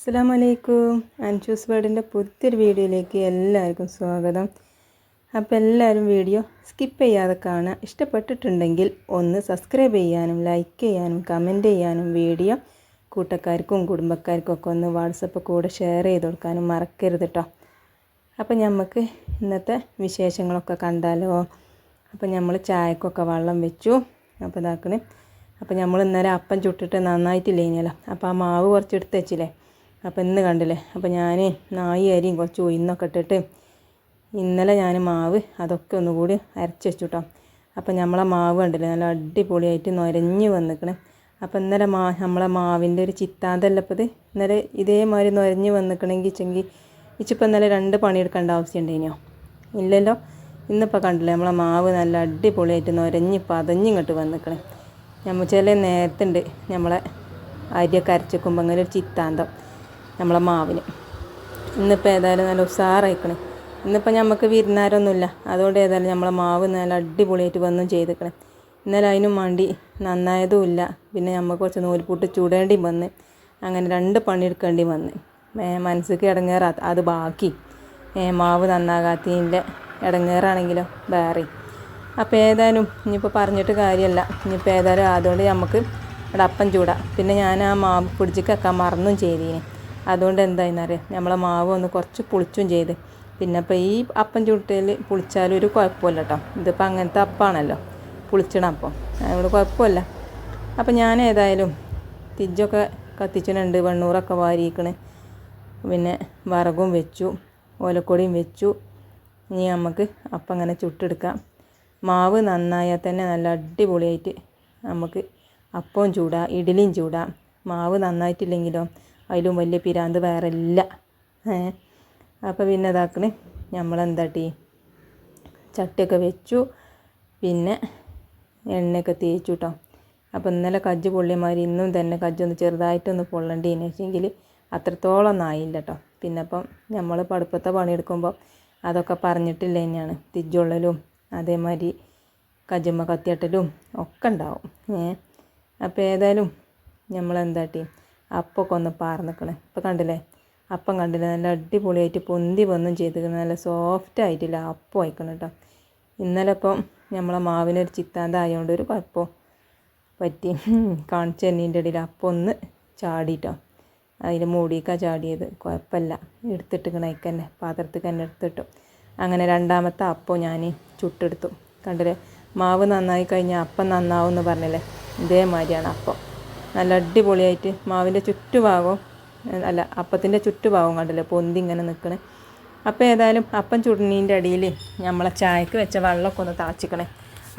അസ്സാമലൈക്കും അൻഷൂസ് വേർഡിന്റെ പുതിയൊരു വീഡിയോയിലേക്ക് എല്ലാവർക്കും സ്വാഗതം. അപ്പോൾ എല്ലാവരും വീഡിയോ സ്കിപ്പ് ചെയ്യാതെ കാണുക ഇഷ്ടപ്പെട്ടിട്ടുണ്ടെങ്കിൽ ഒന്ന് സബ്സ്ക്രൈബ് ചെയ്യാനും ലൈക്ക് ചെയ്യാനും കമന്റ് ചെയ്യാനും വീഡിയോ കൂട്ടക്കാർക്കും കുടുംബക്കാർക്കും ഒക്കെ ഒന്ന് വാട്സപ്പ് കൂടെ ഷെയർ ചെയ്ത് കൊടുക്കാനും മറക്കരുത് കേട്ടോ അപ്പോൾ നമുക്ക് ഇന്നത്തെ വിശേഷങ്ങളൊക്കെ കണ്ടാലോ? അപ്പോൾ നമ്മൾ ചായക്കൊക്കെ വെള്ളം വെച്ചു. അപ്പോൾ ഇതാക്കണേ. അപ്പോൾ നമ്മൾ ഇന്നലെ അപ്പം ചുട്ടിട്ട് നന്നായിട്ടില്ല ഇനിയല്ലോ അപ്പോൾ ആ മാവ് കുറച്ച് എടുത്ത് വെച്ചില്ലേ? അപ്പോൾ ഇന്ന് കണ്ടില്ലേ? അപ്പോൾ ഞാൻ നായി അരിയും കുറച്ച് ഉയർന്നൊക്കെ ഇട്ടിട്ട് ഇന്നലെ ഞാൻ മാവ് അതൊക്കെ ഒന്നുകൂടി അരച്ച് വെച്ചു കേട്ടോ അപ്പോൾ നമ്മളെ മാവ് കണ്ടില്ലേ? നല്ല അടിപൊളിയായിട്ട് നൊരഞ്ഞ് വന്നിക്കണേ. അപ്പോൾ ഇന്നലെ മാ നമ്മളെ മാവിന്റെ ഒരു ചിത്താന്തല്ല ഇപ്പോൾ ഇന്നലെ ഇതേമാതിരി നൊരഞ്ഞ് വന്നിക്കണമെങ്കിൽ ചെങ്കിൽ ഇച്ചിപ്പോൾ ഇന്നലെ രണ്ട് പണിയെടുക്കേണ്ട ആവശ്യമുണ്ടേനോ ഇല്ലല്ലോ. ഇന്നിപ്പോൾ കണ്ടില്ലേ? നമ്മളെ മാവ് നല്ല അടിപൊളിയായിട്ട് നൊരഞ്ഞ് പതഞ്ഞിങ്ങോട്ട് വന്നിക്കണേ. നമ്മൾ ചില നേരത്തുണ്ട് നമ്മളെ അരിയൊക്കെ അരച്ചെക്കുമ്പോൾ അങ്ങനെ ഒരു ചിത്താന്തം. നമ്മളെ മാവിന്. ഇന്നിപ്പോൾ ഏതായാലും നല്ല ഉഷാറായിക്കണേ ഇന്നിപ്പോൾ നമുക്ക് വിരുന്നാരൊന്നുമില്ല. അതുകൊണ്ട് ഏതായാലും നമ്മളെ മാവ് നല്ല അടിപൊളിയായിട്ട് വന്നും ചെയ്തിക്കണേ. ഇന്നലെ അതിനും വേണ്ടി നന്നായതുമില്ല പിന്നെ നമുക്ക് കുറച്ച് നൂൽപൂട്ട് ചൂടേണ്ടിയും വന്ന്. അങ്ങനെ രണ്ട് പണിയെടുക്കേണ്ടി വന്ന്. മനസ്സിക്ക് ഇടങ്ങേറാ അത് ബാക്കി. മാവ് നന്നാകാത്തതിന്റെ ഇടങ്ങേറാണെങ്കിലോ വേറെ. അപ്പോൾ ഏതായാലും ഇനിയിപ്പോൾ പറഞ്ഞിട്ട് കാര്യമല്ല ഇനിയിപ്പോൾ ഏതായാലും അതുകൊണ്ട് നമുക്ക് ഇവിടെ അപ്പം ചൂടാം. പിന്നെ ഞാൻ ആ മാവ് പിടിച്ചിക്ക് വെക്കാൻ മറന്നും ചെയ്തീന്. അതുകൊണ്ട് എന്തായെന്നറിയാം നമ്മളെ മാവ് ഒന്ന് കുറച്ച് പുളിച്ചും ചെയ്ത്. പിന്നെ ഇപ്പോൾ ഈ അപ്പം ചുട്ടയിൽ പുളിച്ചാലും ഒരു കുഴപ്പമില്ല കേട്ടോ ഇതിപ്പോൾ അങ്ങനത്തെ അപ്പാണല്ലോ. പുളിച്ചണ അപ്പം. അതുകൊണ്ട് കുഴപ്പമില്ല. അപ്പം ഞാൻ ഏതായാലും തിജ്ജൊക്കെ കത്തിച്ചിട്ടുണ്ട്. വെണ്ണൂറൊക്കെ വാരിയിക്കണ്. പിന്നെ വറകും വെച്ചു. ഓലക്കൊടിയും വെച്ചു. ഇനി നമുക്ക് അപ്പം അങ്ങനെ ചുട്ടെടുക്കാം. മാവ് നന്നായാൽ തന്നെ നല്ല അടിപൊളിയായിട്ട് നമുക്ക് അപ്പവും ചൂടാം. ഇഡലിയും ചൂടാം. മാവ് നന്നായിട്ടില്ലെങ്കിലോ അതിലും വലിയ പിരാന്ത് വേറെ ഇല്ല അപ്പോൾ പിന്നെ ഇതാക്കണ്. നമ്മളെന്താട്ടി ചട്ടിയൊക്കെ വെച്ചു. പിന്നെ എണ്ണയൊക്കെ തേച്ചു കേട്ടോ അപ്പോൾ ഇന്നലെ കജ്ജ് പൊള്ളിയമാതിരി ഇന്നും തന്നെ കജ്ജൊന്ന് ചെറുതായിട്ടൊന്ന് പൊള്ളണ്ടീന്ന് വെച്ചെങ്കിൽ അത്രത്തോളം ഒന്നും ആയില്ല കേട്ടോ പിന്നെ അപ്പം നമ്മൾ പടുപ്പത്തെ പണിയെടുക്കുമ്പോൾ അതൊക്കെ പറഞ്ഞിട്ടില്ല തന്നെയാണ് തിജ്ജുള്ളലും അതേമാതിരി കജ്ജമ്മ കത്തിയട്ടലും ഒക്കെ ഉണ്ടാവും. ഏ? അപ്പോൾ ഏതായാലും നമ്മളെന്താട്ടി അപ്പമൊക്കെ ഒന്ന് പാർന്നിക്കണേ. ഇപ്പം കണ്ടില്ലേ? അപ്പം കണ്ടില്ലേ? നല്ല അടിപൊളിയായിട്ട് പൊന്തി വന്നും ചെയ്തിരിക്കണം നല്ല സോഫ്റ്റ് ആയിട്ടില്ല. അപ്പം ആയിക്കണം കേട്ടോ ഇന്നലെ ഇപ്പം നമ്മളെ മാവിനൊരു ചിത്താന്തായതുകൊണ്ട് ഒരു കുഴപ്പം പറ്റി. കാണിച്ച എണ്ണീന്റെ ഇടയിൽ അപ്പം ഒന്ന് ചാടിയിട്ടോ അതിൽ മൂടിക്കാ ചാടിയത്. കുഴപ്പമില്ല എടുത്തിട്ട് തന്നെ പാത്രത്തിൽ തന്നെ എടുത്തിട്ടു. അങ്ങനെ രണ്ടാമത്തെ അപ്പം ഞാൻ ചുട്ടെടുത്തു. കണ്ടില്ലേ? മാവ് നന്നായി കഴിഞ്ഞാൽ അപ്പം നന്നാവും എന്ന് പറഞ്ഞില്ലേ? ഇതേമാതിരിയാണ് അപ്പം. നല്ല അടിപൊളിയായിട്ട് മാവിന്റെ ചുറ്റുഭാഗവും അല്ല അപ്പത്തിന്റെ ചുറ്റുഭാഗവും കണ്ടല്ലോ? പൊന്തി ഇങ്ങനെ നിൽക്കണേ അപ്പോൾ ഏതായാലും അപ്പം ചുടുന്നതിന്റെ അടിയിൽ നമ്മളെ ചായക്ക് വെച്ച വെള്ളമൊക്കെ ഒന്ന് തിളച്ചിക്കണേ.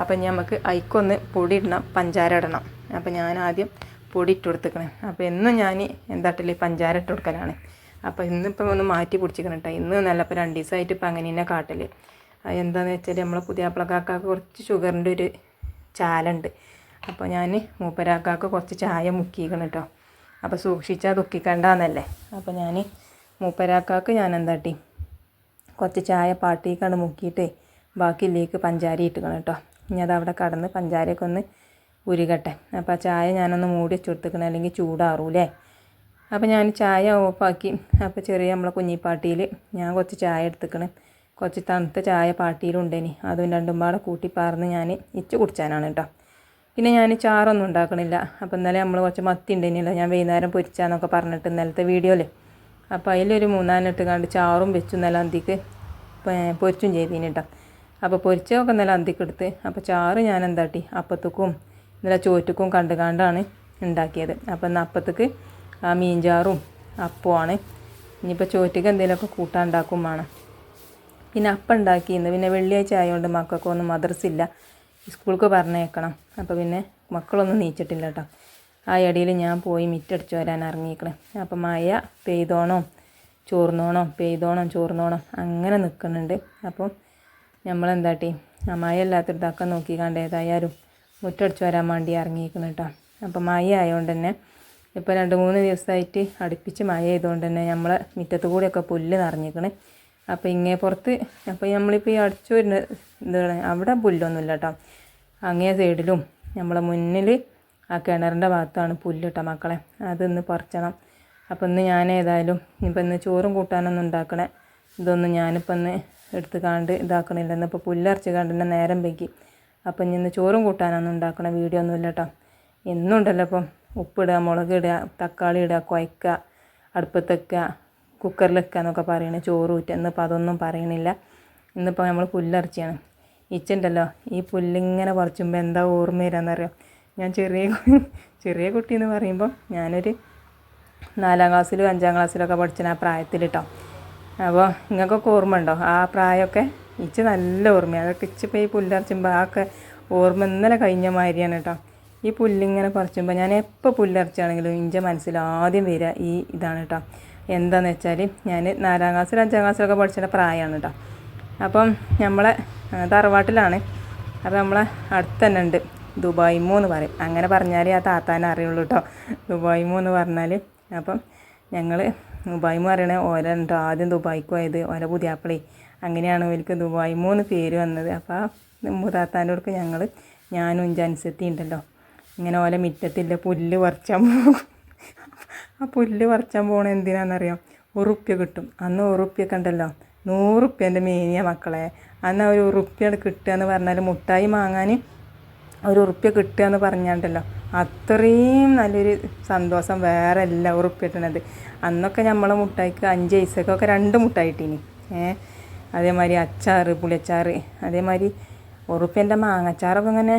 അപ്പം നമുക്ക് അയിക്കൊന്ന് പൊടി ഇടണം പഞ്ചാര ഇടണം. അപ്പം ഞാൻ ആദ്യം പൊടി ഇട്ട് കൊടുത്തിക്കണേ. അപ്പോൾ എന്നും ഞാൻ എന്താട്ടില്ലേ പഞ്ചാര ഇട്ട് കൊടുക്കലാണ്. അപ്പോൾ ഇന്നിപ്പം ഒന്ന് മാറ്റി പിടിച്ചിക്കണം കേട്ടോ. ഇന്ന് നല്ല ഇപ്പോൾ രണ്ട് ദിവസമായിട്ട് ഇപ്പം അങ്ങനെ തന്നെ കാട്ടൽ എന്താണെന്ന് വെച്ചാൽ നമ്മളെ പുതിയ അപ്പളക്കാക്കാക്ക് കുറച്ച് ഷുഗറിന്റെ ഒരു ചാലുണ്ട്. അപ്പോൾ ഞാൻ മൂപ്പരാക്കാക്ക് കുറച്ച് ചായ മുക്കിക്കണം കേട്ടോ അപ്പോൾ സൂക്ഷിച്ചാൽ ദുഃഖിക്കണ്ടെന്നല്ലേ അപ്പോൾ ഞാൻ മൂപ്പരാക്കാക്ക് ഞാൻ എന്താട്ടി കുറച്ച് ചായ പാട്ടിക്കാണ് മുക്കിയിട്ട് ബാക്കിയിലേക്ക് പഞ്ചാര ഇട്ടുക്കണം കേട്ടോ ഇനി അത് അവിടെ കടന്ന് പഞ്ചാരയൊക്കെ ഒന്ന് ഉരുകട്ടെ. അപ്പോൾ ആ ചായ ഞാനൊന്ന് മൂടി വെച്ച് കൊടുത്തേക്കണം അല്ലെങ്കിൽ ചൂടാറൂലേ. അപ്പോൾ ഞാൻ ചായ ഓഫാക്കി. അപ്പോൾ ചെറിയ നമ്മളെ കുഞ്ഞിപ്പാട്ടിയിൽ ഞാൻ കുറച്ച് ചായ എടുത്തേക്കണ്. കുറച്ച് തണുത്ത ചായ പാട്ടിയിലുണ്ടേനി അതും രണ്ടും പാടെ കൂട്ടി പാർന്ന് ഞാൻ ഇച്ച് കുടിച്ചാനാണ് കേട്ടോ പിന്നെ ഞാൻ ചാറൊന്നും ഉണ്ടാക്കണില്ല. അപ്പോൾ ഇന്നലെ നമ്മൾ കുറച്ച് മത്തി ഉണ്ടെങ്കിലോ ഞാൻ വൈകുന്നേരം പൊരിച്ചാന്നൊക്കെ പറഞ്ഞിട്ട് ഇന്നലത്തെ വീഡിയോയിൽ അപ്പോൾ അതിലൊരു മൂന്നാലിട്ട് കണ്ട് ചാറും വെച്ചു ഇന്നലെ അന്തിക്ക് പൊരിച്ചും ചെയ്തീന് കേട്ടോ അപ്പോൾ പൊരിച്ചതൊക്കെ ഇന്നലെ അന്തിക്ക് എടുത്ത് അപ്പോൾ ചാറ് ഞാൻ എന്താട്ടി? അപ്പത്തേക്കും ഇന്നലെ ചോറ്റുക്കും കണ്ട് കണ്ടാണ് ഉണ്ടാക്കിയത്. അപ്പോൾ ഇന്ന് അപ്പത്തേക്ക് ആ മീൻചാറും അപ്പമാണ് ഇനിയിപ്പോൾ ചോറ്റക്ക് എന്തെങ്കിലുമൊക്കെ കൂട്ടാൻ ഉണ്ടാക്കും വേണം. പിന്നെ അപ്പം ഉണ്ടാക്കിയിരുന്നു പിന്നെ വെള്ളിയാഴ്ച ആയതുകൊണ്ട് മക്കൾക്കൊന്നും മദ്രസില്ല സ്കൂൾക്ക് പറഞ്ഞേക്കണം. അപ്പോൾ പിന്നെ മക്കളൊന്നും നീച്ചിട്ടില്ല കേട്ടോ ആ ഇടയിൽ ഞാൻ പോയി മിറ്റടിച്ച് വരാൻ ഇറങ്ങിയേക്കണേ. അപ്പം മഴ പെയ്തോണോ ചോർന്നോണോ പെയ്തോണോ ചോർന്നോണോ അങ്ങനെ നിൽക്കുന്നുണ്ട്. അപ്പം നമ്മളെന്താട്ടി? ആ മഴ ഇല്ലാത്തൊരിതൊക്കെ നോക്കി കണ്ട് ഏതായാലും മുറ്റടിച്ച് വരാൻ വേണ്ടി ഇറങ്ങിയിരിക്കണം കേട്ടോ അപ്പം മഴ ആയതുകൊണ്ട് തന്നെ ഇപ്പോൾ രണ്ട് മൂന്ന് ദിവസമായിട്ട് അടുപ്പിച്ച് മഴ ആയതുകൊണ്ട് തന്നെ നമ്മളെ മുറ്റത്ത് കൂടെയൊക്കെ പുല്ല് നിറഞ്ഞിരിക്കണേ അപ്പോൾ ഇങ്ങേ പുറത്ത് അപ്പോൾ നമ്മളിപ്പോൾ ഈ അടിച്ചു വരുന്ന എന്താണ് അവിടെ പുല്ലൊന്നുമില്ല കേട്ടോ അങ്ങേ സൈഡിലും നമ്മളെ മുന്നിൽ ആ കിണറിന്റെ ഭാഗത്താണ് പുല്ല് കേട്ടോ മക്കളെ. അതൊന്ന് പറിച്ചണം. അപ്പോൾ ഇന്ന് ഞാൻ ഏതായാലും ഇപ്പം ഇന്ന് ചോറും കൂട്ടാനൊന്നും ഉണ്ടാക്കണേ. ഇതൊന്നും ഞാനിപ്പോൾ ഇന്ന് എടുത്ത് കാണ്ട് ഇതാക്കണില്ല. ഇന്നിപ്പോൾ പുല്ലരച്ച് കണ്ട് തന്നെ നേരം വൈകി. അപ്പം ഇനി ഇന്ന് ചോറും കൂട്ടാനൊന്നും ഉണ്ടാക്കണ വീഡിയോ ഒന്നുമില്ല കേട്ടോ എന്നുണ്ടല്ലോ ഇപ്പം ഉപ്പിടുക മുളക് ഇടുക തക്കാളി ഇടുക കുഴക്കുക അടുപ്പത്ത് വെക്കുക കുക്കറിൽ വെക്കുക എന്നൊക്കെ പറയണ ചോറ് ഊറ്റുക ഇന്നിപ്പോൾ അതൊന്നും പറയണില്ല. ഇന്നിപ്പോൾ നമ്മൾ പുല്ലരച്ചിയാണ് ഇച്ചുണ്ടല്ലോ ഈ പുല്ലിങ്ങനെ പറിച്ചുമ്പോൾ എന്താ ഓർമ്മ വരാമെന്നറിയാം ഞാൻ ചെറിയ ചെറിയ കുട്ടി എന്ന് പറയുമ്പോൾ ഞാനൊരു നാലാം ക്ലാസ്സിലും അഞ്ചാം ക്ലാസ്സിലൊക്കെ പഠിച്ചിന് ആ പ്രായത്തിൽ കേട്ടോ അപ്പോൾ നിങ്ങൾക്കൊക്കെ ഓർമ്മ ഉണ്ടോ ആ പ്രായമൊക്കെ ഇച്ച് നല്ല ഓർമ്മയാണ് അതൊക്കെ ഇച്ചിപ്പോൾ ഈ പുല്ലരച്ചുമ്പോൾ ആ ഒക്കെ ഓർമ്മ ഇന്നലെ കഴിഞ്ഞ മാതിരിയാണ് കേട്ടോ ഈ പുല്ലിങ്ങനെ പറിച്ചുമ്പോൾ ഞാൻ എപ്പോൾ പുല്ലരച്ചാണെങ്കിലും ഇന്റെ മനസ്സിൽ ആദ്യം വരിക ഈ ഇതാണ് കേട്ടോ എന്താണെന്ന് വെച്ചാൽ ഞാൻ നാലാം ക്ലാസ്സിൽ അഞ്ചാം ക്ലാസ്സിലൊക്കെ പഠിച്ച പ്രായമാണ് കേട്ടോ അപ്പം നമ്മളെ തറവാട്ടിലാണ്. അപ്പം നമ്മളെ അടുത്ത് തന്നെ ഉണ്ട് ദുബായിമോ എന്ന് പറയും. അങ്ങനെ പറഞ്ഞാലേ ആ താത്താനെ അറിയുള്ളൂ കേട്ടോ ദുബായിമോ എന്ന് പറഞ്ഞാൽ അപ്പം ഞങ്ങൾ ദുബായിമോ അറിയണേ ഓരുണ്ടോ? ആദ്യം ദുബായിക്ക് പോയത് ഓരോ പുതിയാപ്പിളി. അങ്ങനെയാണ് അവർക്ക് ദുബായിമോ എന്ന് പേര് വന്നത്. അപ്പോൾ ആ മുതാത്താന്റെ അടുക്ക് ഞങ്ങൾ ഞാനും ജൻസത്തി ഉണ്ടല്ലോ. ഇങ്ങനെ ഓല മിറ്റത്തില്ല പുല്ല് പറിച്ചാൽ പോകും ആ പുല്ല് പറിച്ചാൻ പോണ എന്തിനാണെന്നറിയാം ഉറുപ്പ്യ കിട്ടും. അന്ന് ഉറുപ്പ്യൊക്കെ ഉണ്ടല്ലോ. നൂറുപ്പ്യന്റെ മേനിയ മക്കളെ. അന്ന് ഒരു ഉറുപ്പ്യ കിട്ടുക എന്ന് പറഞ്ഞാൽ മുട്ടായി വാങ്ങാൻ ഒരു ഉറുപ്പ്യ കിട്ടുക എന്ന് പറഞ്ഞാണ്ടല്ലോ. അത്രയും നല്ലൊരു സന്തോഷം വേറെ അല്ല ഉറുപ്പ്യട്ടണത് അന്നൊക്കെ നമ്മളെ മുട്ടായിക്ക് അഞ്ച് പൈസക്കൊക്കെ രണ്ട് മുട്ടായി ഏഹ് അതേമാതിരി അച്ചാറ് പുളിയച്ചാറ് അതേമാതിരി ഉറുപ്പ്യന്റെ മാങ്ങച്ചാറൊക്കെ ഇങ്ങനെ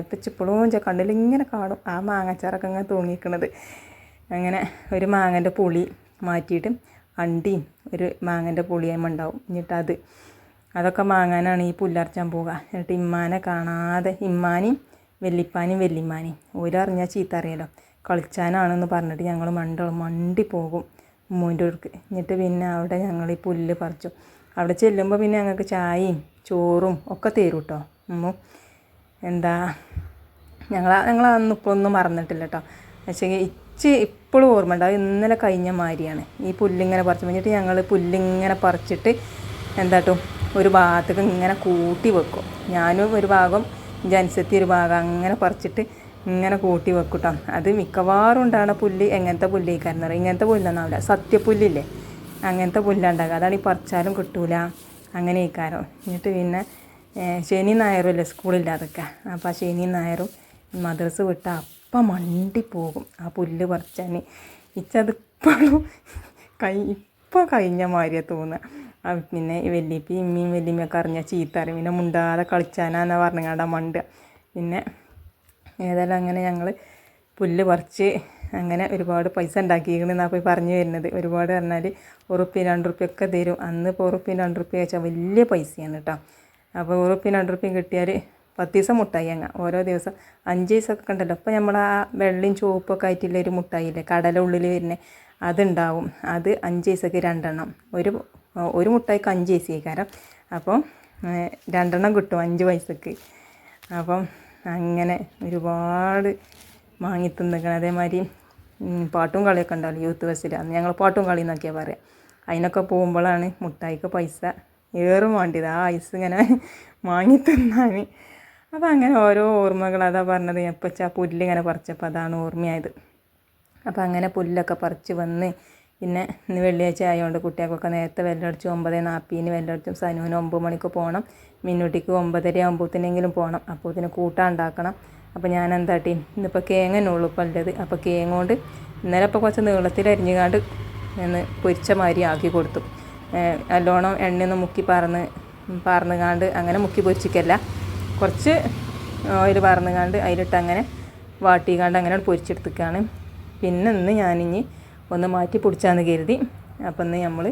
ഇപ്പം ഇപ്പോഴും കണ്ണിൽ ഇങ്ങനെ കാണും. ആ മാങ്ങച്ചാറൊക്കെ ഇങ്ങനെ തൂങ്ങിക്കണത്. അങ്ങനെ ഒരു മാങ്ങന്റെ പുളി മാറ്റിയിട്ട് അണ്ടിയും ഒരു മാങ്ങന്റെ പുളിയും ഉണ്ടാവും. എന്നിട്ട് അത് അതൊക്കെ മാങ്ങാനാണ് ഈ പുല്ലർച്ചാൻ പോവുക. എന്നിട്ട് ഇമ്മാനെ കാണാതെ ഇമ്മാനെയും വെല്ലിപ്പാനിയും വെല്ലിമ്മാനെയും ഓരറിഞ്ഞാൽ ചീത്ത അറിയാലോ. കളിച്ചാനാണെന്ന് പറഞ്ഞിട്ട് ഞങ്ങൾ മണ്ട മണ്ടി പോകും ഉമ്മൂന്റെ അടുക്ക്. എന്നിട്ട് പിന്നെ അവിടെ ഞങ്ങൾ ഈ പുല്ല് പറിച്ചു. അവിടെ ചെല്ലുമ്പോൾ പിന്നെ ഞങ്ങൾക്ക് ചായയും ചോറും ഒക്കെ തരും കേട്ടോ ഉമ്മ. എന്താ ഞങ്ങൾ ഞങ്ങൾ അന്ന് ഇപ്പോൾ ഒന്നും മറന്നിട്ടില്ല കേട്ടോ പക്ഷേ ഇച്ച് ഇപ്പോഴും ഓർമ്മ ഉണ്ട് അത് ഇന്നലെ കഴിഞ്ഞ മാതിരിയാണ്. ഈ പുല്ലിങ്ങനെ പറിച്ചു കഴിഞ്ഞിട്ട് ഞങ്ങൾ പുല്ലിങ്ങനെ പറിച്ചിട്ട് എന്താട്ടോ ഒരു ഭാഗത്തേക്ക് ഇങ്ങനെ കൂട്ടി വെക്കും. ഞാനും ഒരു ഭാഗം ജൻസത്തി ഒരു ഭാഗം അങ്ങനെ പറിച്ചിട്ട് ഇങ്ങനെ കൂട്ടി വെക്കും കേട്ടോ അത് മിക്കവാറും ഉണ്ടാകുന്ന പുല്ല് എങ്ങനത്തെ പുല്ലേക്കാരെന്ന് പറയും ഇങ്ങനത്തെ പുല്ലൊന്നാവില്ല സത്യപുല്ലില്ലേ? അങ്ങനത്തെ പുല്ലുണ്ടാകുക അതാണ് ഈ പറിച്ചാലും കിട്ടൂല. അങ്ങനെ ഇക്കാരം എന്നിട്ട് പിന്നെ ശനി ഞായറും അല്ലേ സ്കൂളില്ലാതൊക്കെ. അപ്പോൾ ശനി ഞായറും മദ്രസ് വിട്ട അപ്പം മണ്ടി പോകും ആ പുല്ല് പറിച്ചാൻ ഇച്ചതിപ്പോഴും കൈ ഇപ്പോൾ കഴിഞ്ഞ മാതിരിയാ തോന്നുക. പിന്നെ വലിയപ്പി ഇമ്മിയും വല്യമ്മയൊക്കെ അറിഞ്ഞാൽ ചീത്ത അറിയും പിന്നെ മുണ്ടാതെ കളിച്ചാനാന്ന പറഞ്ഞാണ്ടാ മണ്ട. പിന്നെ ഏതായാലും അങ്ങനെ ഞങ്ങൾ പുല്ല് പറിച്ച് അങ്ങനെ ഒരുപാട് പൈസ ഉണ്ടാക്കിയിരിക്കണെന്നാണ് പോയി പറഞ്ഞു വരുന്നത്. ഒരുപാട് പറഞ്ഞാൽ ഉറുപ്പ്യ രണ്ട് ഉറുപ്പ്യ ഒക്കെ തരും. അന്ന് ഇപ്പോൾ ഉറുപ്പ്യ രണ്ട് ഉറുപ്പ്യ വെച്ചാൽ വലിയ പൈസയാണ് കേട്ടോ. അപ്പോൾ ഉറുപ്പ്യ രണ്ട് ഉറുപ്പ്യം കിട്ടിയാൽ പത്ത് ദിവസം മുട്ടായി ഓരോ ദിവസം അഞ്ച് ദിവസമൊക്കെ ഉണ്ടല്ലോ. അപ്പോൾ നമ്മൾ ആ വെള്ളയും ചുവപ്പൊക്കെ ആയിട്ടുള്ള ഒരു മുട്ടായില്ലേ കടല ഉള്ളിൽ വരുന്നത് അതുണ്ടാവും. അത് അഞ്ച് ദിവസമൊക്കെ രണ്ടെണ്ണം. ഒരു ഒരു മുട്ടായിക്ക് അഞ്ച് ദിവസം കാരണം അപ്പം രണ്ടെണ്ണം കിട്ടും അഞ്ച് പൈസക്ക്. അപ്പം അങ്ങനെ ഒരുപാട് വാങ്ങി തിന്നിക്കണം. അതേമാതിരി പാട്ടും കളിയൊക്കെ ഉണ്ടാവില്ല യൂത്ത് ബസ്സിൽ അന്ന് ഞങ്ങൾ പാട്ടും കളി എന്നൊക്കെയാണ് പറയുക അതിനൊക്കെ പോകുമ്പോഴാണ് മുട്ടായിക്ക് പൈസ ഏറും വേണ്ടിയത്. ആ ഐസ് ഇങ്ങനെ വാങ്ങി തിന്നാൻ അപ്പോൾ അങ്ങനെ ഓരോ ഓർമ്മകൾ. അതാ പറഞ്ഞത് എപ്പച്ച ആ പുല്ലിങ്ങനെ പറിച്ചപ്പോൾ അതാണ് ഓർമ്മയായത്. അപ്പോൾ അങ്ങനെ പുല്ലൊക്കെ പറിച്ച് വന്ന് പിന്നെ ഇന്ന് വെള്ളിയാഴ്ച ആയതുകൊണ്ട് കുട്ടികൾക്കൊക്കെ നേരത്തെ വെല്ലടിച്ച് ഒമ്പത് നാൽപ്പതിന് വെല്ലടിച്ചും സനുവിന് ഒമ്പത് മണിക്ക് പോകണം മിന്നുട്ടിക്ക് ഒമ്പതര ആകുമ്പോഴത്തേനെങ്കിലും പോകണം അപ്പോൾ ഇതിന് കൂട്ടാൻ ഉണ്ടാക്കണം. അപ്പോൾ ഞാൻ എന്താട്ടി ഇന്നിപ്പോൾ കേങ്ങനുള്ളൂ ഇപ്പോൾ ഉള്ളത്. അപ്പോൾ കേങ്ങ കൊണ്ട് ഇന്നലെ ഇപ്പോൾ കുറച്ച് നീളത്തിൽ അരിഞ്ഞുകാണ്ട് ഞാൻ പൊരിച്ച മാതിരി ആക്കി കൊടുത്തു. നല്ലോണം എണ്ണയൊന്ന് മുക്കി പറന്ന് പറന്നുകാണ്ട് അങ്ങനെ മുക്കി പൊരിച്ചിക്കല്ല. കുറച്ച് ഓയിൽ പറന്നുകാണ്ട് അതിലിട്ട് അങ്ങനെ വാട്ടിക്കാണ്ട് അങ്ങനെ പൊരിച്ചെടുത്തേക്കാണ്. പിന്നെ ഇന്ന് ഞാനിഞ്ഞി ഒന്ന് മാറ്റി പൊടിച്ചാന്ന് കരുതി. അപ്പം ഇന്ന് നമ്മൾ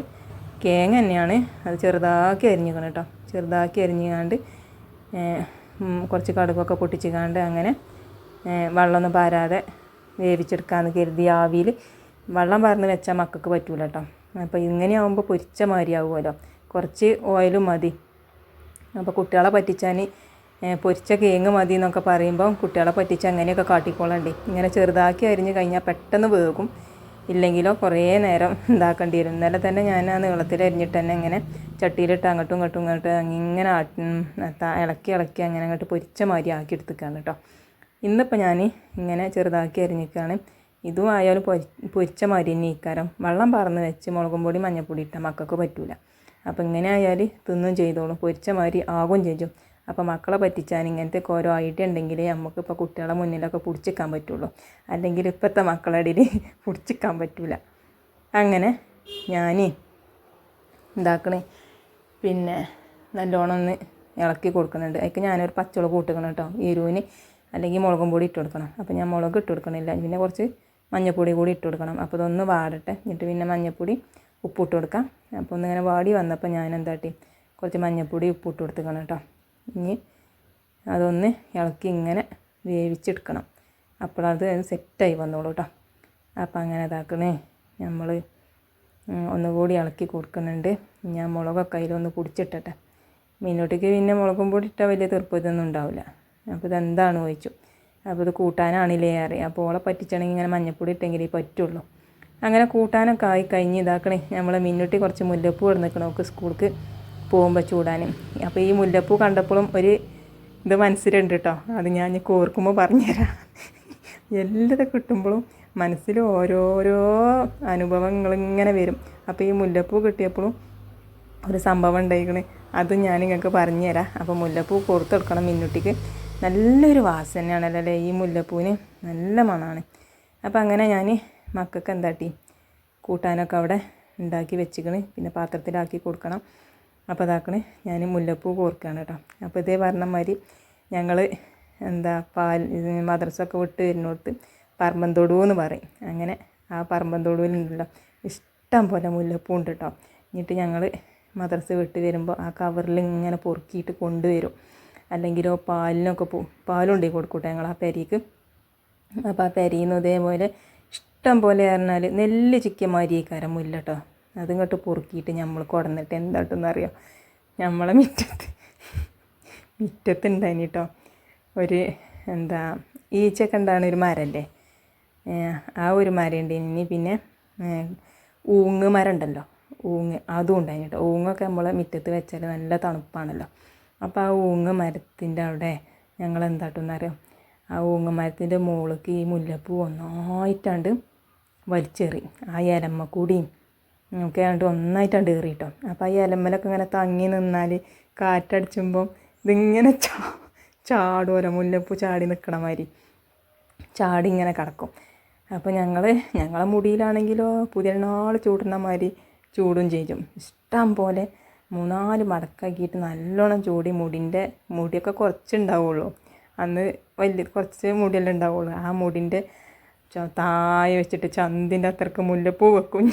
കേങ്ങ തന്നെയാണ് അത് ചെറുതാക്കി അരിഞ്ഞിക്കണം കേട്ടോ ചെറുതാക്കി അരിഞ്ഞുകാണ്ട് കുറച്ച് കടുകൊക്കെ പൊട്ടിച്ചുകാണ്ട് അങ്ങനെ വെള്ളമൊന്നും പാരാതെ വേവിച്ചെടുക്കാമെന്ന് കരുതി. ആവിയിൽ വെള്ളം പറന്ന് വെച്ചാൽ മക്കൾക്ക് പറ്റൂല കേട്ടോ അപ്പോൾ ഇങ്ങനെയാവുമ്പോൾ പൊരിച്ച മാതിരി ആവുമല്ലോ കുറച്ച് ഓയിലും മതി. അപ്പോൾ കുട്ടികളെ പറ്റിച്ചാൻ പൊരിച്ച കേങ്ങ് മതി എന്നൊക്കെ പറയുമ്പം കുട്ടികളെ പറ്റിച്ച് അങ്ങനെയൊക്കെ കാട്ടിക്കോളണ്ടേ. ഇങ്ങനെ ചെറുതാക്കി അരിഞ്ഞ് കഴിഞ്ഞാൽ പെട്ടെന്ന് വേകും. ഇല്ലെങ്കിലോ കുറേ നേരം ഇതാക്കേണ്ടി വരും. ഇന്നലെ തന്നെ ഞാൻ ആ നീളത്തിൽ അരിഞ്ഞിട്ട് തന്നെ ഇങ്ങനെ ചട്ടിയിലിട്ട് അങ്ങോട്ടും ഇങ്ങോട്ടും ഇങ്ങോട്ട് ഇങ്ങനെ ഇളക്കി ഇളക്കി അങ്ങനെ അങ്ങോട്ട് പൊരിച്ച മാതിരി ആക്കി എടുത്തേക്കാണ് കേട്ടോ ഇന്നിപ്പോൾ ഞാൻ ഇങ്ങനെ ചെറുതാക്കി അരിഞ്ഞിക്കാണ്. ഇതും ആയാലും പൊരി പൊരിച്ച മാതിരി തന്നെ ഇക്കാരം. വെള്ളം പറന്ന് വെച്ച് മുളകും പൊടി മഞ്ഞൾപ്പൊടി ഇട്ടാൽ മക്കൾക്ക് പറ്റൂല. അപ്പോൾ ഇങ്ങനെ ആയാൽ തിന്നും ചെയ്തോളും. പൊരിച്ച മാതിരി ആകും ചെയ്യും. അപ്പോൾ മക്കളെ പറ്റിച്ചാൽ ഇങ്ങനത്തെ ഓരോ ഐഡിയ ഉണ്ടെങ്കിൽ നമുക്ക് ഇപ്പോൾ കുട്ടികളെ മുന്നിലൊക്കെ പിടിച്ചിക്കാൻ പറ്റുള്ളൂ. അല്ലെങ്കിൽ ഇപ്പോഴത്തെ മക്കളെ ഇടയിൽ പിടിച്ചിക്കാൻ പറ്റൂല. അങ്ങനെ ഞാൻ ഉണ്ടാക്കണേ പിന്നെ നല്ലോണം ഒന്ന് ഇളക്കി കൊടുക്കുന്നുണ്ട്. അതിക്ക് ഞാനൊരു പച്ചമുളക് കൂട്ടിക്കണം കേട്ടോ എരുവിന് അല്ലെങ്കിൽ മുളകും പൊടി ഇട്ട് കൊടുക്കണം. അപ്പോൾ ഞാൻ മുളക് ഇട്ട് കൊടുക്കണില്ല. പിന്നെ കുറച്ച് മഞ്ഞൾപ്പൊടി കൂടി ഇട്ട് കൊടുക്കണം. അപ്പോൾ ഇതൊന്ന് വാടട്ടെ. എന്നിട്ട് പിന്നെ മഞ്ഞൾപ്പൊടി ഉപ്പിട്ട് കൊടുക്കാം. അപ്പോൾ ഒന്നിങ്ങനെ വാടി വന്നപ്പോൾ ഞാൻ എന്താട്ടി കുറച്ച് മഞ്ഞൾപ്പൊടി ഉപ്പിട്ട് കൊടുത്തുക്കണം കേട്ടോ ഇനി അതൊന്ന് ഇളക്കി ഇങ്ങനെ വേവിച്ചെടുക്കണം. അപ്പോഴത് സെറ്റായി വന്നോളൂ കേട്ടോ അപ്പോൾ അങ്ങനെ ഇതാക്കണേ. നമ്മൾ ഒന്നുകൂടി ഇളക്കി കൊടുക്കുന്നുണ്ട്. ഞാൻ മുളകൊക്കെ അതിലൊന്ന് കുടിച്ചിട്ടെ മീനോട്ടേക്ക് പിന്നെ മുളകും പൊടി ഇട്ടാൽ വലിയ തീർപ്പതൊന്നും ഉണ്ടാവില്ല. അപ്പോൾ ഇതെന്താണ് ചോദിച്ചു. അപ്പോൾ ഇത് കൂട്ടാനാണില്ലേ അറിയാം. അപ്പോൾ ഓളെ പറ്റിച്ചാണെങ്കിൽ ഇങ്ങനെ മഞ്ഞപ്പൊടി ഇട്ടെങ്കിലേ പറ്റുള്ളൂ. അങ്ങനെ കൂട്ടാനൊക്കെ ആയി കഴിഞ്ഞ് ഇതാക്കണേ. നമ്മളെ മിന്നുട്ടി കുറച്ച് മുല്ലപ്പൂ ഇടുന്നിക്കണം. സ്കൂൾക്ക് പോകുമ്പോൾ ചൂടാനും. അപ്പോൾ ഈ മുല്ലപ്പൂ കണ്ടപ്പോഴും ഒരു ഇത് മനസ്സിലുണ്ട് കേട്ടോ അത് ഞാൻ കോർക്കുമ്പോൾ പറഞ്ഞുതരാം. എല്ലാം കിട്ടുമ്പോഴും മനസ്സിൽ ഓരോരോ അനുഭവങ്ങൾ ഇങ്ങനെ വരും. അപ്പോൾ ഈ മുല്ലപ്പൂ കിട്ടിയപ്പോഴും ഒരു സംഭവം ഉണ്ടായിക്കണ്. അത് ഞാൻ നിങ്ങൾക്ക് പറഞ്ഞുതരാം. അപ്പോൾ മുല്ലപ്പൂ കൊടുത്തെടുക്കണം മിന്നുട്ടിക്ക്. നല്ലൊരു വാസനയാണല്ലോ അല്ലേ? ഈ മുല്ലപ്പൂവിന് നല്ല മണമാണ്. അപ്പോൾ അങ്ങനെ ഞാൻ മക്കൾക്ക് എന്താട്ടി? കൂട്ടാനൊക്കെ അവിടെ ഉണ്ടാക്കി വെച്ചിക്കണ്. പിന്നെ പാത്രത്തിലാക്കി കൊടുക്കണം. അപ്പോൾ അതാക്കണേ ഞാൻ മുല്ലപ്പൂ കോർക്കുകയാണ് കേട്ടോ അപ്പോൾ ഇതേ പറഞ്ഞ മാതിരി ഞങ്ങൾ എന്താ പാൽ മദ്രസൊക്കെ വിട്ട് വരുന്നിടത്ത് പറമ്പന്തോടു എന്ന് പറയും. അങ്ങനെ ആ പറമ്പന്തോടുവിലുണ്ടല്ലോ ഇഷ്ടം പോലെ മുല്ലപ്പൂ ഉണ്ട് കേട്ടോ എന്നിട്ട് ഞങ്ങൾ മദ്രസ വിട്ട് വരുമ്പോൾ ആ കവറിൽ ഇങ്ങനെ പൊറുക്കിയിട്ട് കൊണ്ടുവരും. അല്ലെങ്കിലോ പാലിനൊക്കെ പോ പാലുണ്ടെങ്കിൽ കൊടുക്കൂട്ടെ ഞങ്ങൾ ആ പെരിക്ക്. അപ്പോൾ ആ പെരിയിൽ നിന്ന് ഇതേപോലെ ഇഷ്ടം പോലെ പറഞ്ഞാൽ നെല്ല് ചിക്കിയ മാരിയേക്കാരം മുല്ല കേട്ടോ അതിങ്ങോട്ട് പൊറുക്കിയിട്ട് നമ്മൾ കൊടുന്നിട്ട് എന്താട്ടെന്നറിയോ? നമ്മളെ മുറ്റത്ത് മുറ്റത്തുണ്ടായിന് കേട്ടോ ഒരു എന്താ ഈച്ചയൊക്കെ ഉണ്ടാകുന്ന ഒരു മരമല്ലേ ആ ഒരു മരം ഇനി പിന്നെ ഊങ്ങ് മരം ഉണ്ടല്ലോ? ഊങ്ങ് അതും ഉണ്ടായിന് കേട്ടോ ഊങ്ങൊക്കെ നമ്മളെ മുറ്റത്ത് വെച്ചാൽ നല്ല തണുപ്പാണല്ലോ. അപ്പോൾ ആ ഊങ്ങ് മരത്തിന്റെ അവിടെ ഞങ്ങൾ എന്താട്ടെന്നറിയോ? ആ ഊങ്ങ് മരത്തിന്റെ മുകളിലേക്ക് ഈ മുല്ലപ്പൂ ഒന്നായിട്ടാണ്ട് വലിച്ചെറി. ആ ഇലമ്മ ഒക്കെ ആയിട്ട് ഒന്നായിട്ടാണ്ട് കയറിയിട്ടോ. അപ്പോൾ ഈ ഇലമ്മലൊക്കെ ഇങ്ങനെ തങ്ങി നിന്നാൽ കാറ്റടിച്ചുമ്പം ഇതിങ്ങനെ ചാ ചാടുമല്ലോ മുല്ലപ്പൂ ചാടി നിൽക്കണ മാതിരി. ചാടി ഇങ്ങനെ കിടക്കും. അപ്പോൾ ഞങ്ങൾ ഞങ്ങളെ മുടിയിലാണെങ്കിലോ പുതിയ നാൾ ചൂടുന്ന മാതിരി ചൂടും ചെയ്യും. ഇഷ്ടം പോലെ മൂന്നാൽ മടക്കാക്കിയിട്ട് നല്ലോണം ചൂടി മുടിന്റെ മുടിയൊക്കെ കുറച്ചുണ്ടാവുള്ളൂ. അന്ന് വലിയ കുറച്ച് മുടിയെല്ലാം ഉണ്ടാവുള്ളൂ. ആ മുടിന്റെ താഴെ വെച്ചിട്ട് ചന്തിന്റെ അത്രയ്ക്ക് മുല്ലപ്പൂ വെക്കും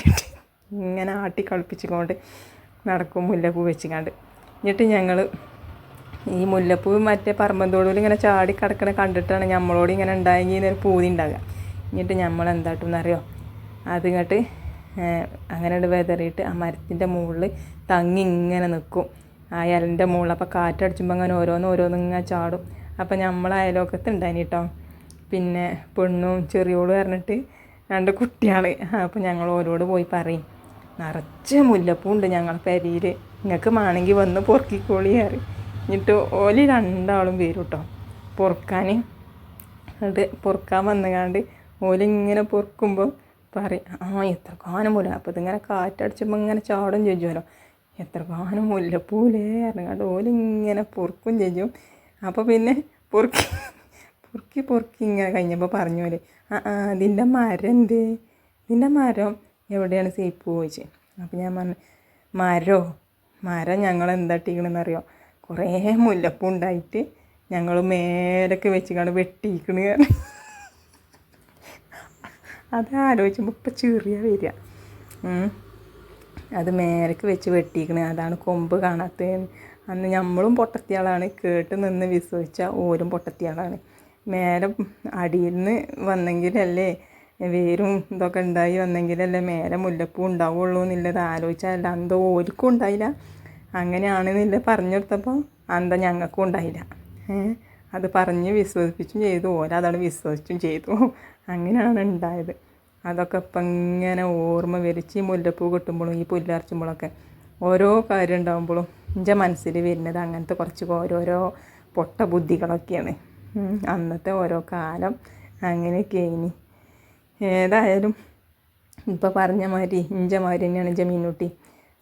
ഇങ്ങനെ ആട്ടി കളിപ്പിച്ചുകൊണ്ട് നടക്കും മുല്ലപ്പൂ വെച്ചുകൊണ്ട് എന്നിട്ട് ഞങ്ങൾ ഈ മുല്ലപ്പൂ മറ്റേ പറമ്പന്തോടിൽ ഇങ്ങനെ ചാടി കിടക്കണ കണ്ടിട്ടാണ് നമ്മളോട് ഇങ്ങനെ ഉണ്ടായെങ്കിൽ ഒരു പൂതി ഉണ്ടാകുക എന്നിട്ട് നമ്മൾ എന്താട്ടെന്നറിയോ? അതിങ്ങോട്ട് അങ്ങനെ വെതറിയിട്ട് ആ മരത്തിന്റെ മുകളിൽ തങ്ങി ഇങ്ങനെ നിൽക്കും ആ ഇലന്റെ മുകളിൽ അപ്പോൾ കാറ്റടിച്ചുമ്പോൾ അങ്ങനെ ഓരോന്ന് ഓരോന്ന് ഇങ്ങനെ ചാടും. അപ്പോൾ നമ്മൾ അയലോക്കത്ത് ഉണ്ടായിന് കേട്ടോ. പിന്നെ പെണ്ണും ചെറിയോളും പറഞ്ഞിട്ട് രണ്ട് കുട്ടികൾ അപ്പോൾ ഞങ്ങൾ ഓരോട് പോയി പറയും. നിറച്ച് മുല്ലപ്പൂണ്ട് ഞങ്ങളെ പെരയിൽ നിങ്ങൾക്ക് വേണമെങ്കിൽ വന്ന് പൊറുക്കിക്കോളി കയറി എന്നിട്ട് ഓലി രണ്ടാളും വരും കേട്ടോ പൊറുക്കാൻ അത് പൊറുക്കാൻ വന്നുകാണ്ട് ഓലിങ്ങനെ പൊറുക്കുമ്പോൾ പറയും ആ എത്ര കാനം മുല്ല അപ്പോൾ ഇതിങ്ങനെ കാറ്റടിച്ചുമ്പോൾ ഇങ്ങനെ ചാടും ചോദിച്ചുമല്ലോ എത്ര കാനം മുല്ലപ്പൂലേ അറിഞ്ഞാണ്ട് ഓലിങ്ങനെ പൊറുക്കും ചെയ്യും. അപ്പോൾ പിന്നെ പൊറുക്കി പൊറുക്കി പൊറുക്കി ഇങ്ങനെ കഴിഞ്ഞപ്പോൾ പറഞ്ഞു പോലെ ആ ആ ഇതിന്റെ മരം എന്ത് ഇതിന്റെ മരം എവിടെയാണ് സേപ്പ് ചോദിച്ചു അപ്പോൾ ഞാൻ പറഞ്ഞു മരോ? മരം ഞങ്ങൾ ഇട്ടിക്കണെന്നറിയോ? കുറേ മുല്ലപ്പൂ ഉണ്ടായിട്ട് ഞങ്ങൾ മേലൊക്കെ വെച്ചിക്കാണ്ട് വെട്ടിക്കണ് അത് ആലോചിക്കുമ്പോൾ ഇപ്പം ചെറിയ വരിക അത് മേലക്ക് വെച്ച് വെട്ടിക്കണ്. അതാണ് കൊമ്പ് കാണാത്ത അന്ന് നമ്മളും പൊട്ടത്തിയാളാണ്. കേട്ട് നിന്ന് വിശ്വസിച്ച ഓരും പൊട്ടത്തിയാളാണ്. മേലെ അടിയിൽ നിന്ന് വന്നെങ്കിലല്ലേ വേരും ഇതൊക്കെ ഉണ്ടായി വന്നെങ്കിലല്ലേ മേലെ മുല്ലപ്പൂ ഉണ്ടാവുള്ളൂ എന്നുള്ളത് ആലോചിച്ചാൽ അന്തോ ഓർക്കും ഉണ്ടായില്ല. അങ്ങനെയാണെന്നില്ല പറഞ്ഞു കൊടുത്തപ്പോൾ അന്ത ഞങ്ങൾക്കും ഉണ്ടായില്ല. അത് പറഞ്ഞ് വിശ്വസിപ്പിച്ചും ചെയ്തു. ഓരതാണ് വിശ്വസിച്ചും ചെയ്തു. അങ്ങനെയാണ് ഉണ്ടായത്. അതൊക്കെ ഇപ്പം ഇങ്ങനെ ഓർമ്മ വരിച്ച് ഈ മുല്ലപ്പൂ കിട്ടുമ്പോഴും ഈ പുല്ലറച്ചുമ്പോഴൊക്കെ ഓരോ കാര്യം ഉണ്ടാകുമ്പോഴും എന്റെ മനസ്സിൽ വരുന്നത് അങ്ങനത്തെ കുറച്ച് ഓരോരോ പൊട്ട ബുദ്ധികളൊക്കെയാണ് അന്നത്തെ ഓരോ കാലം അങ്ങനെയൊക്കെ ഇനി ഏതായാലും ഇപ്പം പറഞ്ഞ മാതിരി ഇഞ്ച മാതിരി തന്നെയാണ് ജമീനുട്ടി.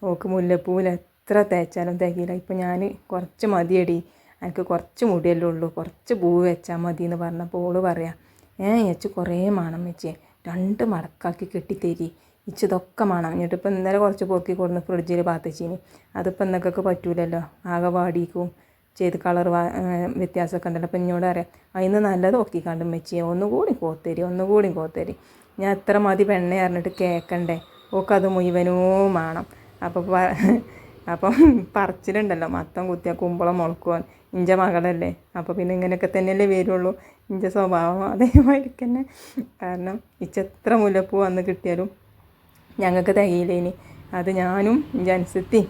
ഓക്ക് മുല്ലപ്പൂവിൽ എത്ര തേച്ചാലും തികയില്ല. ഇപ്പം ഞാൻ കുറച്ച് മതിയടി. എനിക്ക് കുറച്ച് മുടിയല്ലേ ഉള്ളൂ. കുറച്ച് പൂവ് വെച്ചാൽ മതി എന്ന് പറഞ്ഞപ്പോൾ ഓൾ പറയാം ഏ വെച്ച് കുറേ മണം വെച്ചേ രണ്ട് മടക്കാക്കി കെട്ടിത്തരി. ഇച്ചിതൊക്കെ മണം. എന്നിട്ട് ഇപ്പം ഇന്നലെ കുറച്ച് പൊക്കി കൊടുന്ന് ഫ്രിഡ്ജിൽ പാത്തച്ചീനി. അതിപ്പോൾ എന്തൊക്കെ പറ്റൂലല്ലോ. ആകെ വാടിക്കും ചെയ്ത് കളർ വ്യത്യാസമൊക്കെ ഉണ്ടല്ലോ. അപ്പം എന്നോട് അറിയാം അതിന് നല്ലത് ഒക്കിക്കാണ്ട് മെച്ചിയെ ഒന്നുകൂടി കോത്തരി ഒന്നുകൂടി കോത്തരി. ഞാൻ എത്ര മതി പെണ്ണെ അറിഞ്ഞിട്ട് കേൾക്കണ്ടേ ഓക്കത് മുഴുവനോ വേണം. അപ്പോൾ അപ്പം പറച്ചിലുണ്ടല്ലോ മത്തം കുത്തിയ കുമ്പളം മുളക്കുവാൻ. ഇഞ്ച മകളല്ലേ? അപ്പോൾ പിന്നെ ഇങ്ങനെയൊക്കെ തന്നെയല്ലേ വരുള്ളൂ. ഇഞ്ച സ്വഭാവം അതേമാതിരി തന്നെ. കാരണം ഇച്ചെത്ര മുല്ലപ്പൂ വന്ന് കിട്ടിയാലും ഞങ്ങൾക്ക് തികയില്ലേനി അത് ഞാനും ജൻസത്തി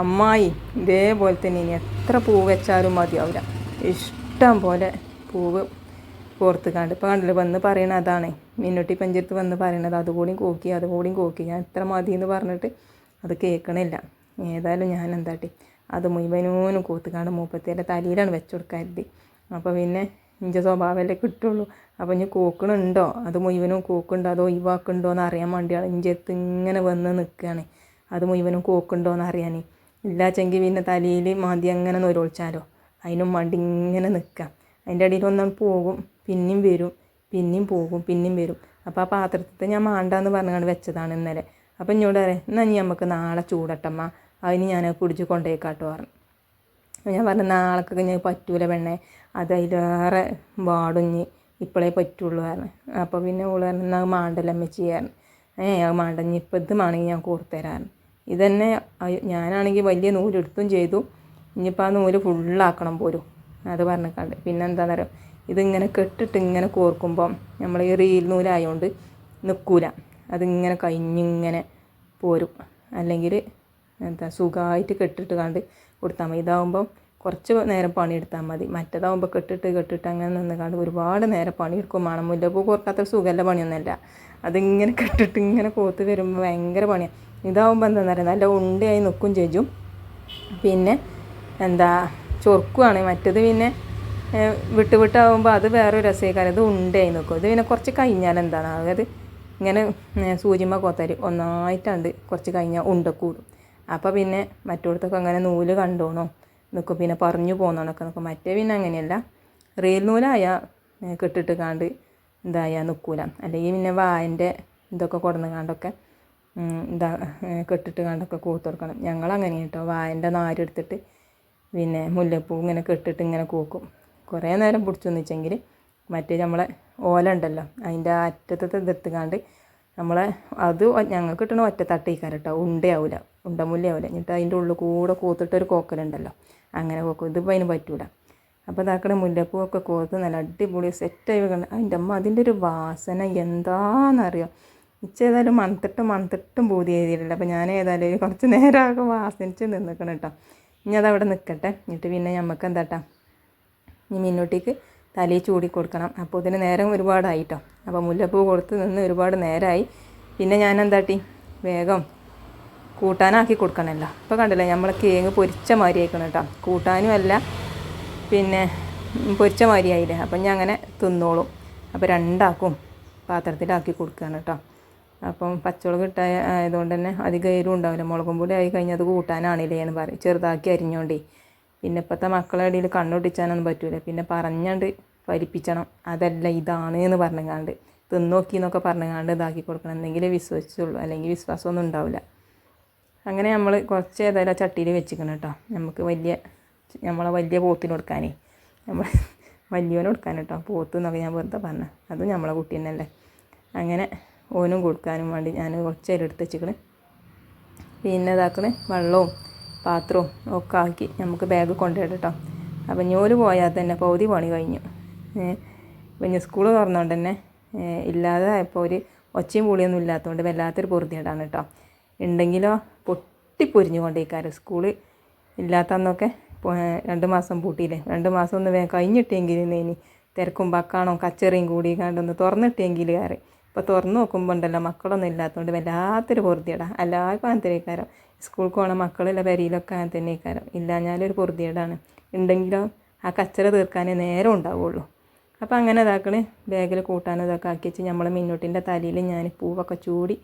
അമ്മായി ഇതേപോലെ തന്നെ ഇനി എത്ര പൂ വെച്ചാലും മതിയാവില്ല. ഇഷ്ടം പോലെ പൂവ് കോർത്ത് കണ്ട്. ഇപ്പോൾ കണ്ടില്ല വന്ന് പറയണ അതാണ്. മിന്നൊട്ടി പഞ്ചത്ത് വന്ന് പറയണത്. അതുകൂടിയും കോക്കി അതുകൂടിയും കോക്കി. ഞാൻ എത്ര മതി എന്ന് പറഞ്ഞിട്ട് അത് കേൾക്കണില്ല ഏതായാലും ഞാൻ എന്താട്ടി? അത് മുഴുവനൂനും കൂത്തുകാണ്ട് മൂപ്പത്തിയുടെ തലയിലാണ് വെച്ചു കൊടുക്കരുത് അപ്പോൾ പിന്നെ ഇഞ്ച സ്വഭാവമല്ലേ കിട്ടുള്ളൂ. അപ്പോൾ ഇനി കൂക്കണുണ്ടോ? അത് മുഴുവനും കൂക്കുണ്ടോ? അതോ ഒഴിവാക്കുന്നുണ്ടോ എന്ന് അറിയാൻ വേണ്ടിയാണ് ഇഞ്ചത്ത് ഇങ്ങനെ വന്ന് നിൽക്കുകയാണ് അത് മുഴുവനും കൂക്കുണ്ടോ എന്ന് അറിയാൻ ചെങ്കി പിന്നെ തലയിൽ മതി അങ്ങനെ നൊരൊളിച്ചാലോ? അതിനും വേണ്ടി ഇങ്ങനെ നിൽക്കാം അതിന്റെ ഇടയിൽ ഒന്നും പോകും പിന്നെയും വരും പിന്നെയും പോകും പിന്നെയും വരും. അപ്പോൾ ആ പാത്രത്തിൽ ഞാൻ മാണ്ടാന്ന് പറഞ്ഞുകൊണ്ട് വെച്ചതാണ് ഇന്നലെ. അപ്പം എന്നോട് പറയാം എന്നാൽ ഇനി നമുക്ക് നാളെ ചൂടട്ടമ്മ അതിന് ഞാൻ പിടിച്ച് കൊണ്ടുപോയിക്കാട്ടോ പറഞ്ഞു. ഞാൻ പറഞ്ഞു നാളേക്കൊക്കെ ഞാൻ പറ്റൂല പെണ്ണെ. അത് അതിലേറെ വാടുഞ്ഞ് ഇപ്പോഴേ പറ്റുള്ളൂ പറഞ്ഞു. അപ്പോൾ പിന്നെ ഓൾ പറഞ്ഞു എന്നാൽ മാണ്ടല്ല അമ്മച്ചി പറഞ്ഞു. ഏ അത് മാണ്ട. ഇനി ഇപ്പം ഇത് മാണെങ്കിൽ ഞാൻ കൊടുത്തരാറ് ഇതന്നെ ഞാനാണെങ്കിൽ വലിയ നൂലെടുത്തും ചെയ്തു. ഇനിയിപ്പോൾ ആ നൂൽ ഫുള്ളാക്കണം പോലും. അത് പറഞ്ഞിക്കാണ്ട്. പിന്നെ അറിയാം ഇതിങ്ങനെ കെട്ടിട്ട് ഇങ്ങനെ കോർക്കുമ്പം നമ്മൾ ഈ റീൽ നൂലായതുകൊണ്ട് നിൽക്കൂല അതിങ്ങനെ കഴിഞ്ഞിങ്ങനെ പോരും. അല്ലെങ്കിൽ എന്താ സുഖമായിട്ട് കെട്ടിട്ട് കണ്ട് കൊടുത്താൽ മതി. ഇതാവുമ്പം കുറച്ച് നേരം പണിയെടുത്താൽ മതി. മറ്റേതാവുമ്പോൾ കെട്ടിട്ട് കെട്ടിട്ട് അങ്ങനെ നിന്ന് കണ്ട് ഒരുപാട് നേരം പണിയെടുക്കും. മണം മുല്ലപ്പൂ കോർക്കാത്ത സുഖമല്ല പണിയൊന്നുമല്ല. അതിങ്ങനെ കെട്ടിട്ട് ഇങ്ങനെ കോത്ത് വരുമ്പോൾ ഭയങ്കര പണിയാണ് ഇതാവുമ്പോൾ എന്താണെന്ന് പറയുക നല്ല ഉണ്ടയായി നിൽക്കും ചെയ്യും പിന്നെ എന്താ ചൊറുക്കുവാണ്. മറ്റത് പിന്നെ വിട്ട് വിട്ടാവുമ്പോൾ അത് വേറെ രസമായിക്കാരം ഇത് ഉണ്ടയായി നിൽക്കും ഇത് പിന്നെ കുറച്ച് കഴിഞ്ഞാൽ എന്താണ്? അതായത് ഇങ്ങനെ സൂചിമ കോത്തരി ഒന്നായിട്ടുണ്ട് കുറച്ച് കഴിഞ്ഞാൽ ഉണ്ടക്കൂടും കൂടും. അപ്പോൾ പിന്നെ മറ്റോടത്തൊക്കെ അങ്ങനെ നൂൽ കണ്ടോണോ? നിൽക്കും പിന്നെ പറഞ്ഞു പോകുന്നോണൊക്കെ നിൽക്കും മറ്റേ പിന്നെ അങ്ങനെയല്ല. റീൽ നൂലായ ഏഹ്, കെട്ടിട്ട് കാണ്ട് ഇതായാൽ നിൽക്കൂല അല്ലെങ്കിൽ പിന്നെ വായന്റെ ഇതൊക്കെ കൊടുന്ന് കാണ്ടൊക്കെ ഏഹ്, കെട്ടിട്ട് കണ്ടൊക്കെ കൂത്തൊടുക്കണം ഞങ്ങളങ്ങനെ കേട്ടോ. വായന്റെ നാരെടുത്തിട്ട് പിന്നെ മുല്ലപ്പൂ ഇങ്ങനെ കെട്ടിട്ട് ഇങ്ങനെ കൂക്കും. കുറേ നേരം പിടിച്ചു വെച്ചെങ്കിൽ മറ്റേ നമ്മളെ ഓല ഉണ്ടല്ലോ അതിന്റെ അറ്റത്തെ ഇതെടുത്തുകാണ്ട് നമ്മളെ അത് ഞങ്ങൾക്ക് കിട്ടണ ഒറ്റ തട്ടേക്കാരം കേട്ടോ. ഉണ്ടയാവില്ല ഉണ്ടമുല്ലയാവില്ല എന്നിട്ട് അതിന്റെ ഉള്ളിൽ കൂടെ കൂത്തിട്ടൊരു കോക്കലുണ്ടല്ലോ അങ്ങനെ കോക്കും. ഇതിപ്പോൾ അതിന് പറ്റൂല. അപ്പോൾ മുല്ലപ്പൂ ഒക്കെ കോർത്ത് നല്ല അടിപൊളി സെറ്റായി വെക്കണം. അതിന്റെ അമ്മ അതിന്റെ ഒരു വാസന എന്താണെന്നറിയാം ഇച്ചേതായാലും മണത്തിട്ടും മണത്തിട്ടും പൂതി എഴുതിയിട്ടില്ല അപ്പോൾ ഞാൻ ഏതായാലും കുറച്ച് നേരമൊക്കെ വാസനിച്ച് നിന്നിക്കണം കേട്ടോ ഇനി അതവിടെ നിൽക്കട്ടെ എന്നിട്ട് പിന്നെ നമുക്ക് എന്താട്ടാ ഇനി മിന്നോട്ടേക്ക് തലയിൽ ചൂടി കൊടുക്കണം. അപ്പോൾ ഇതിന് നേരം ഒരുപാടായിട്ടോ അപ്പോൾ മുല്ലപ്പൂ കൊടുത്ത് നിന്ന് ഒരുപാട് നേരമായി പിന്നെ ഞാൻ എന്താട്ടി വേഗം കൂട്ടാനാക്കി കൊടുക്കണമല്ലോ ഇപ്പോൾ കണ്ടില്ലേ നമ്മൾ കേങ്ങ് പൊരിച്ച മാതിരി ആയിക്കണം കേട്ടോ കൂട്ടാനും അല്ല പിന്നെ പൊരിച്ച മാതിരി ആയില്ലേ അപ്പം ഞാൻ അങ്ങനെ തിന്നോളും. അപ്പോൾ രണ്ടാക്കും പാത്രത്തിലാക്കി കൊടുക്കുകയാണ് കേട്ടോ അപ്പം പച്ചമുളക് ഇട്ട ആയതുകൊണ്ട് തന്നെ അധികം എരിവ് ഉണ്ടാവില്ല. മുളകും പൊടി ആയി കഴിഞ്ഞാൽ അത് കൂട്ടാനാണില്ലേ എന്ന് പറയും. ചെറുതാക്കി അരിഞ്ഞോണ്ടേ. പിന്നെ ഇപ്പോഴത്തെ മക്കളെ ഇടയിൽ കണ്ണൊട്ടിച്ചാനൊന്നും പറ്റൂല. പിന്നെ പറഞ്ഞാണ്ട് ഫലിപ്പിച്ചണം അതല്ല ഇതാണ് എന്ന് പറഞ്ഞങ്ങാണ്ട്. തിന്നോക്കി എന്നൊക്കെ പറഞ്ഞങ്ങാണ്ട് ഇതാക്കി കൊടുക്കണം. എന്തെങ്കിലും വിശ്വസിച്ചുള്ളൂ. അല്ലെങ്കിൽ വിശ്വാസമൊന്നും ഉണ്ടാവില്ല. അങ്ങനെ നമ്മൾ കുറച്ച് ഏതായാലും ചട്ടിയിൽ വെച്ചിക്കണം കേട്ടോ. നമുക്ക് വലിയ നമ്മളെ വലിയ പോത്തിന് കൊടുക്കാനേ. നമ്മൾ വലിയവന് കൊടുക്കാൻ കേട്ടോ. പോത്ത് എന്നൊക്കെ ഞാൻ വെറുതെ പറഞ്ഞു. അത് നമ്മളെ കുട്ടി തന്നെയല്ലേ അങ്ങനെ ഓനും കൊടുക്കാനും വേണ്ടി ഞാൻ കുറച്ച് എടുത്ത് വെച്ചിക്കണ്. പിന്നെ ഇതാക്കണ് വെള്ളവും പാത്രവും ഒക്കെ ആക്കി നമുക്ക് ബാഗ് കൊണ്ടുപോയി കേട്ടോ അപ്പം ഞോൽ പോയാൽ തന്നെ പകുതി പണി കഴിഞ്ഞു. പിന്നെ സ്കൂൾ തുറന്നുകൊണ്ട് തന്നെ ഇല്ലാതെ ആയപ്പോൾ ഒരു ഒച്ചയും പൂളിയൊന്നും ഇല്ലാത്തതുകൊണ്ട് വല്ലാത്തൊരു പൊറുതിയേടാണ് കേട്ടോ ഉണ്ടെങ്കിലോ പൊട്ടിപ്പൊരിഞ്ഞു കൊണ്ടേക്കാറ് സ്കൂൾ ഇല്ലാത്തന്നൊക്കെ രണ്ട് മാസം പൂട്ടിയില്ലേ? രണ്ട് മാസം ഒന്ന് കഴിഞ്ഞിട്ടെങ്കിൽ ഇനി തിരക്കും ബക്കാണോ കച്ചറിയും കൂടി കണ്ടൊന്ന് തുറന്നിട്ടെങ്കിൽ കയറി ഇപ്പോൾ തുറന്ന് നോക്കുമ്പോൾ ഉണ്ടല്ലോ മക്കളൊന്നും ഇല്ലാത്തതുകൊണ്ട് വല്ലാത്തൊരു പൊറുതിയടാ. എല്ലാവർക്കും അങ്ങനെ തന്നെക്കാരം സ്കൂൾക്ക് പോകണ മക്കളുള്ള പരിയിലൊക്കെ അങ്ങനെ തന്നെക്കാരം ഇല്ലാഞ്ഞാലൊരു പൊറുതിയടാണ്. ഉണ്ടെങ്കിലോ ആ കച്ചറ തീർക്കാനേ നേരം ഉണ്ടാവുള്ളൂ. അപ്പോൾ അങ്ങനെ ഇതാക്കണ്. ബാഗിൽ കൂട്ടാൻ ഇതൊക്കെ ആക്കി വെച്ച് നമ്മൾ മിന്നോട്ടിന്റെ തലയിൽ ഞാൻ പൂവൊക്കെ ചൂടി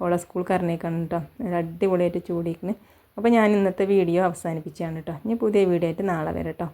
ഓളെ സ്കൂൾ കറിഞ്ഞേക്കാണ് കേട്ടോ അടിപൊളിയായിട്ട് ചൂടിയിരിക്കുന്നു അപ്പോൾ ഞാൻ ഇന്നത്തെ വീഡിയോ അവസാനിപ്പിച്ചാണ് കേട്ടോ ഇനി പുതിയ വീഡിയോ ആയിട്ട് നാളെ വരാം കേട്ടോ